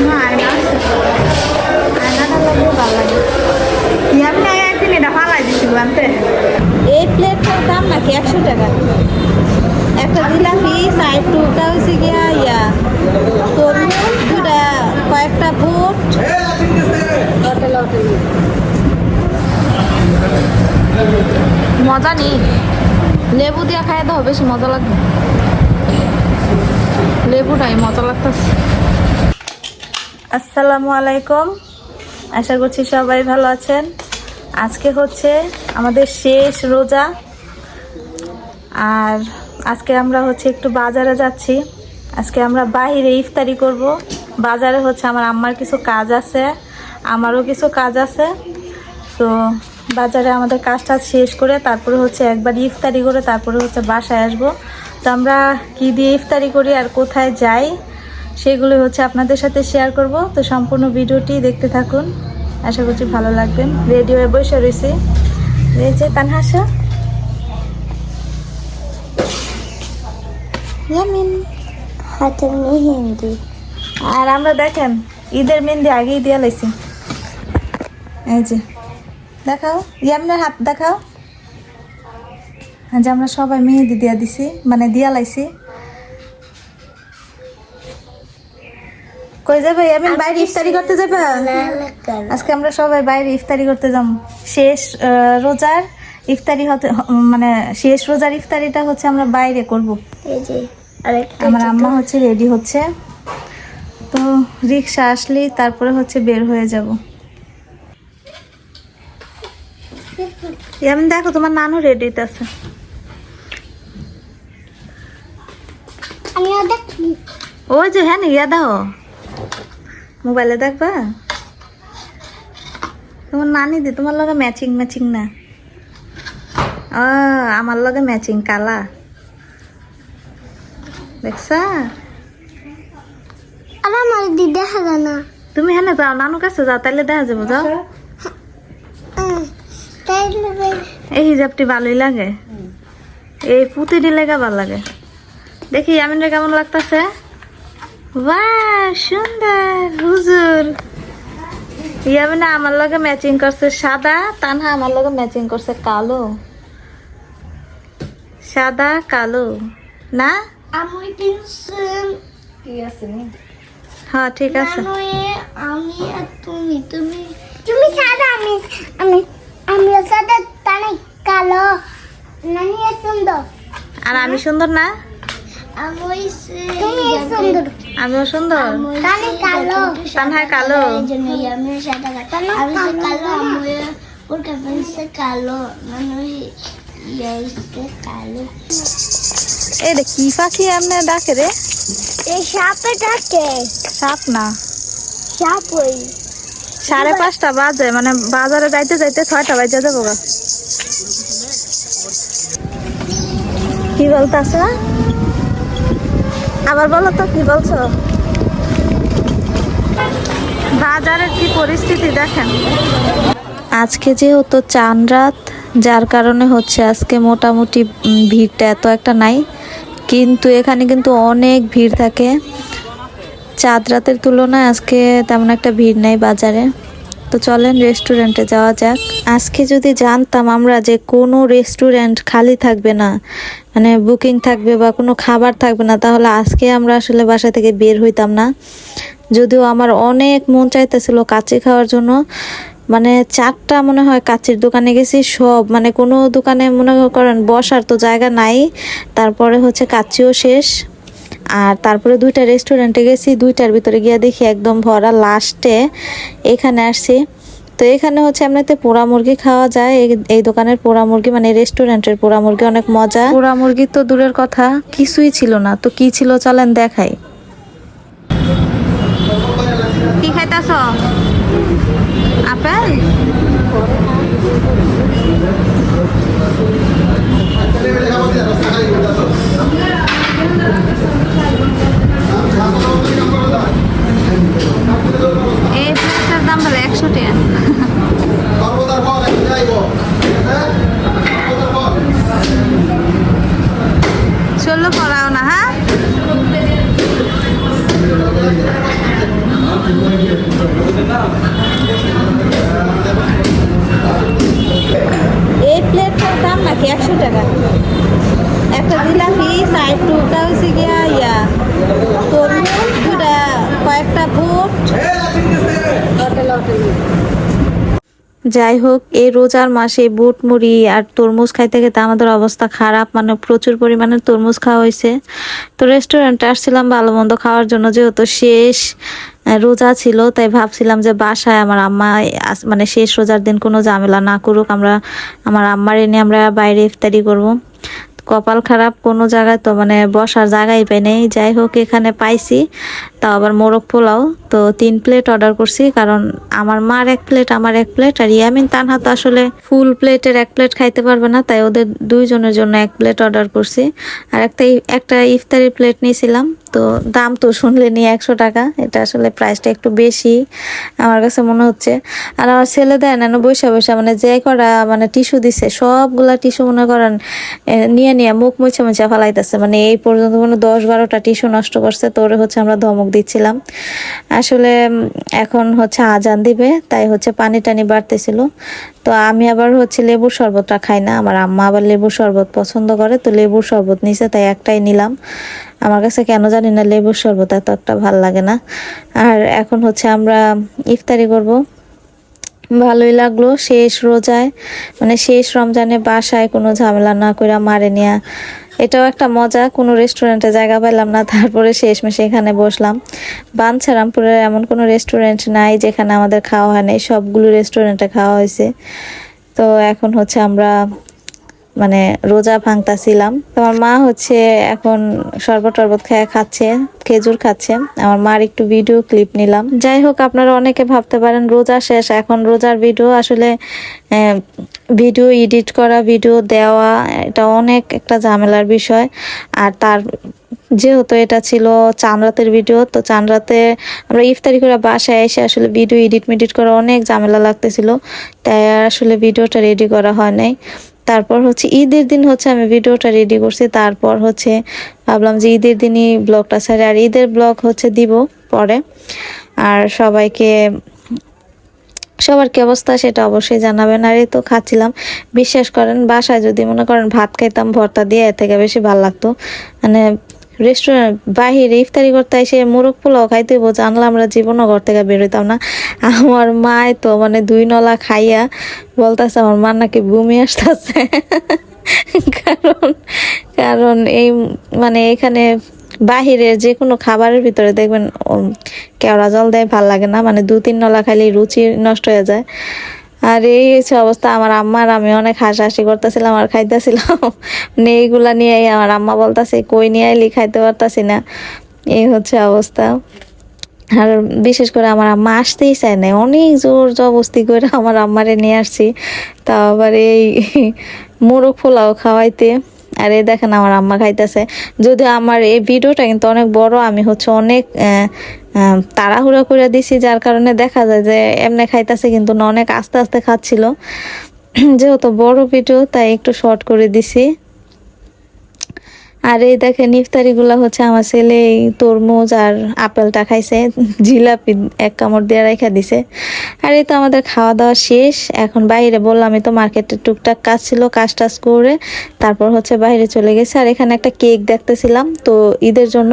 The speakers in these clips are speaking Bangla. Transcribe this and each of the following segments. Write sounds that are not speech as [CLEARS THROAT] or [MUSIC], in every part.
না আয়না আয়নাটা লাগলে ভালো লাগে ইয়ামি একদিন এটা ফালাই আনতে এই প্লেটটার দাম নাকি একশো টাকা? একটা জিলাপি সাইড টুটা হয়েছে গিয়া ইয়া তরমুজ দুটা কয়েকটা হোটেল মজা নেই। লেবু দিয়া খাই দাও, বেশি মজা লাগবে। লেবুটাই মজা লাগতেছে। আসসালামু আলাইকুম। আশা করছি সবাই ভালো আছেন। আজকে হচ্ছে আমাদের শেষ রোজা। আর আজকে আমরা হচ্ছে একটু বাজারে যাচ্ছি। আজকে আমরা বাইরে ইফতারি করব। বাজারে হচ্ছে আমার আম্মার কিছু কাজ আছে, আমারও কিছু কাজ আছে। তো বাজারে আমাদের কাজটা শেষ করে তারপরে হচ্ছে একবার ইফতারি করে তারপরে হচ্ছে বাসায় আসব। তো আমরা কী দিয়ে ইফতারি করি আর কোথায় যাই সেগুলো হচ্ছে আপনাদের সাথে শেয়ার করব। তো সম্পূর্ণ ভিডিওটি দেখতে থাকুন। আশা করছি ভালো লাগবেন। রেডিও বসে রয়েছি। রয়েছে তানহাসা। ইয়ামিন। হাতের মেহেন্দি। আর আমরা দেখেন ঈদের মেহেন্দি আগেই দিয়া লাইছি। এই যে দেখাও ইয়ামিনের হাত দেখাও। যে আমরা সবাই মেহেদি দিয়া দিছি মানে দিয়া লাইছি। কই যাবে? ইয়ামিন বাইরে ইফতারি করতে যাবে? আজকে আমরা সবাই বাইরে ইফতারি করতে যাব শেষ রোজার ইফতারি হতে মানে শেষ রোজার ইফতারিটা হচ্ছে আমরা বাইরে করব। আমার আম্মা হচ্ছে রেডি হচ্ছে। তো রিক্সা আসলেই তারপরে হচ্ছে বের হয়ে যাব। আমি দেখো তোমার নানু রেডি আছে। ওই যে হ্যাঁ ইয়া দাও মোবাইলে দেখবা? তোমার নানি দি তোমার লগে ম্যাচিং ম্যাচিং না। ও আমার লগে ম্যাচিং কালা। দেখছা? আর আমার দি দেখা যায় না। তুমি হ্যাঁ যাও নানু কাছে যাও তাইলে দেখা যাব যাও। বে- এই হিজাবটি ভালোই লাগে। এই পুঁতি দিলে ভালো লাগে। দেখি আমিনরা কেমন লাগতেছে? বাহ সুন্দর হুজুর। আমার লগে ম্যাচিং করছে সাদা তানহা আমার লগে ম্যাচিং করছে কালো। সাদা কালো। না? আমি হ্যাঁ ঠিক আছে। আমি আর তুমি তুমি তুমি সাদা আমি আমি আমি সাদা তানে কালো। নানি সুন্দর। আর আমি সুন্দর না? আমি তুমি সুন্দর। আমিও সুন্দর। কালো। তানহা কালো। কি পাখি এমনি ডাকে রে? এই সাপে ডাকে। সাপ না। সাপ ওই। সাড়ে পাঁচটা বাজে মানে বাজারে যাইতে যাইতে ছয়টা বাজে যাব কি বলতেছ? আবার বলো তো, কি বলছো? বাজারের কি পরিস্থিতি দেখেন? আজকে যেহেতু চান রাত, যার কারণে হচ্ছে আজকে মোটামুটি ভিড়টা এত একটা নাই। কিন্তু এখানে কিন্তু অনেক ভিড় থাকে। চাঁদ রাতের তুলনায় আজকে তেমন একটা ভিড় নেই বাজারে। তো চলেন রেস্টুরেন্টে যাওয়া যাক। আজকে যদি জানতাম আমরা যে কোনো রেস্টুরেন্ট খালি থাকবে না মানে বুকিং থাকবে বা কোনো খাবার থাকবে না, তাহলে আজকে আমরা আসলে বাসা থেকে বের হইতাম না। যদিও আমার অনেক মন চাইতেছিল কাচি খাওয়ার জন্য মানে চারটা মনে হয় কাচির দোকানে গেছি, সব মানে কোনো দোকানে মনে করেন বসার তো জায়গা নাই, তারপরে হচ্ছে কাচিও শেষ। আর তারপরে দুইটা রেস্টুরেন্টে গেছি দুইটার ভিতরে গিয়ে দেখি একদম ভরা লাস্টে এখানে আসছি। তো এখানে হচ্ছে এমনিতে পোড়া মুরগি খাওয়া যায় এই- দোকানের পোড়া মুরগি মানে রেস্টুরেন্টের পোড়া মুরগি অনেক মজা। পোড়া মুরগি তো দূরের কথা কিছুই ছিল না। তো কি ছিল চলেন দেখাই। কি খাইতাছ? আপেল? এই প্লেটটার দাম নাকি একশো টাকা? একটা জিলাপি সাইড টুটা হচ্ছে গিয়া ইয়া তরমুজ দুটা কয়েকটা বুট যাই হোক এই রোজার মাসে বুট, মুড়ি আর তরমুজ খাইতে খেতে আমাদের অবস্থা খারাপ। মানে প্রচুর পরিমাণে তরমুজ খাওয়া হয়েছে। তো রেস্টুরেন্টে আসছিলাম ভালো মন্দ খাওয়ার জন্য, যেহেতু শেষ রোজা ছিল, তাই ভাবছিলাম যে বাসায় আমার আম্মা মানে শেষ রোজার দিন কোনো ঝামেলা না করুক, আমরা, আমার আম্মার এনে আমরা বাইরে ইফতারি করব। কপাল খারাপ কোনো জায়গায় তো মানে বসার জায়গাই পাই নেই। যাই হোক, এখানে পাইছি। তাও আবার মোরগ পোলাও। তো তিন প্লেট অর্ডার করছি, কারণ আমার মার এক প্লেট আমার এক প্লেট আর ইয়ামিন, তানহা তো আসলে ফুল প্লেটের এক প্লেট খাইতে পারবে না, তাই ওদের দুইজনের জন্য এক প্লেট অর্ডার করছি। আর একটা একটা ইফতারি প্লেট নিয়েছিলাম, তো দাম তো শুনলে নিয়ে একশো টাকা। এটা আসলে প্রাইসটা একটু বেশি, আমার কাছে মনে হচ্ছে। আর আমার ছেলে দেয় না বৈশা বৈশা মানে যে করা মানে টিস্যু দিছে, সবগুলা টিস্যু মনে করেন নিয়ে নিয়ে মুখ মুছে মুছে ফেলাইতেছে। মানে এই পর্যন্ত কোনো দশ বারোটা টিস্যু নষ্ট করছে তোরে হচ্ছে আমরা ধমক দিচ্ছিলাম। আসলে এখন হচ্ছে আজান দিবে, তাই হচ্ছে পানি টানি বাড়তেছিল। তো আমি আবার হচ্ছে লেবুর শরবতটা খাই না, আমার আম্মা আবার লেবুর শরবত পছন্দ করে, তো লেবুর শরবত নিছে, তাই একটাই নিলাম। আমার কাছে কেন জানি না লেবুর শরবত এত একটা ভালো লাগে না। আর এখন হচ্ছে আমরা ইফতারি করব। ভালোই লাগল। শেষ রোজায় মানে শেষ রমজানে বাসায় কোনো ঝামেলা না করে মারে নেয়া। এটাও একটা মজা, কোনো রেস্টুরেন্টে জায়গা পেলাম না, তারপরে শেষমেশে এখানে বসলাম। বাঞ্ছারামপুরের এমন কোনো রেস্টুরেন্ট নাই যেখানে আমাদের খাওয়া হয় নাই, সবগুলো রেস্টুরেন্টে খাওয়া হয়েছে। তো এখন হচ্ছে আমরা মানে রোজা ভাঙতাছিলাম। আমার মা হচ্ছে এখন শরবত টরবত খেয়ে খাচ্ছে, খেজুর খাচ্ছে। আমার মার একটু ভিডিও ক্লিপ নিলাম। যাই হোক, আপনারা অনেকে ভাবতে পারেন, রোজা শেষ। এখন রোজার ভিডিও আসলে ভিডিও এডিট করা ভিডিও দেওয়া, এটা অনেক একটা ঝামেলার বিষয়। আর তার, যেহেতু এটা ছিল চান রাতের ভিডিও তো চান রাতে আমরা ইফতারি করে বাসায় এসে আসলে ভিডিও এডিট মিডিট করা অনেক ঝামেলা লাগতেছিল। তাই আসলে ভিডিওটা রেডি করা হয় নাই। তারপর হচ্ছে ঈদের দিন হচ্ছে আমি ভিডিওটা রেডি করছি, তারপর হচ্ছে ভাবলাম যে ঈদের দিনই ব্লগটা ছাড়ে আর ঈদের ব্লগ হচ্ছে দিব পরে। আর সবাইকে, সবার কি অবস্থা সেটা অবশ্যই জানাবেন। আর এই তো খাচ্ছিলাম, বিশ্বাস করেন, বাসায় যদি মনে করেন ভাত খাইতাম, ভর্তা দিয়ে এর থেকে বেশি ভালো লাগতো। মানে রেস্টুরেন্ট বাহিরে ইফতারি করতে এসে মোরগ পোলাও খাইতে হইব, জানলে আমরা জীবনও ঘর থেকে বেরোইতাম না। আমার মায় তো মানে দুই নলা খাইয়া বলতেছে, আমার মা নাকি বমি আসতেছে। কারণ কারণ এই মানে এখানে বাহিরের যে কোনো খাবারের ভিতরে দেখবেন কেওড়া জল দেয়, ভালো লাগে না। মানে দু তিন নলা খাইলে রুচি নষ্ট হয়ে যায়। আর এই হচ্ছে অবস্থা আমার আম্মার। আমি অনেক হাসাহাসি করতেছিলাম আর খাইতেছিলাম। মানে এইগুলা নিয়ে আমার আম্মা বলতাছে, কই নিয়ে আইলি, খাইতে পারতাছি না। এই হচ্ছে অবস্থা। আর বিশেষ করে আমার আম্মা আসতেই চায় না অনেক জোর জবস্তি করে আমার আম্মারে নিয়ে আসছি। তা আবার এই মোরগ পোলাও খাওয়াইতে। আর এই দেখেন আমার আম্মা খাইতেছে। যদিও আমার এই ভিডিওটা কিন্তু অনেক বড়, আমি হচ্ছে অনেক তাড়াহুড়া করে দিছি, যার কারণে দেখা যায় যে এমনি খাইতেছে কিন্তু অনেক আস্তে আস্তে খাচ্ছিল। [CLEARS THROAT] যেহেতু বড় ভিডিও, তাই একটু শর্ট করে দিছি। আর এই দেখেন ইফতারিগুলো হচ্ছে আমার ছেলে এই তরমুজ আর আপেলটা খাইছে, [LAUGHS] জিলাপি এক কামড় দিয়ে রেখে দিছে। আর এই তো আমাদের খাওয়া দাওয়া শেষ। এখন বাইরে বললাম তো মার্কেটে টুকটাক কাজ ছিল কাজ টাজ করে তারপর হচ্ছে বাইরে চলে গেছে। আর এখানে একটা কেক দেখতেছিলাম, তো ঈদের জন্য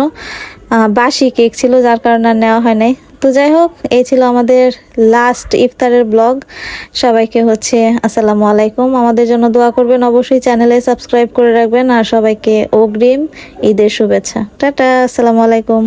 বাসি কেক ছিল, যার কারণে আর নেওয়া হয় নাই। তো যাই হোক, এই ছিল আমাদের লাস্ট ইফতারের ব্লগ সবাইকে হচ্ছে আসসালামু আলাইকুম। আমাদের জন্য দোয়া করবেন, অবশ্যই চ্যানেলে সাবস্ক্রাইব করে রাখবেন। আর সবাইকে অগ্রিম ঈদের শুভেচ্ছা। টাটা, আসসালামু আলাইকুম।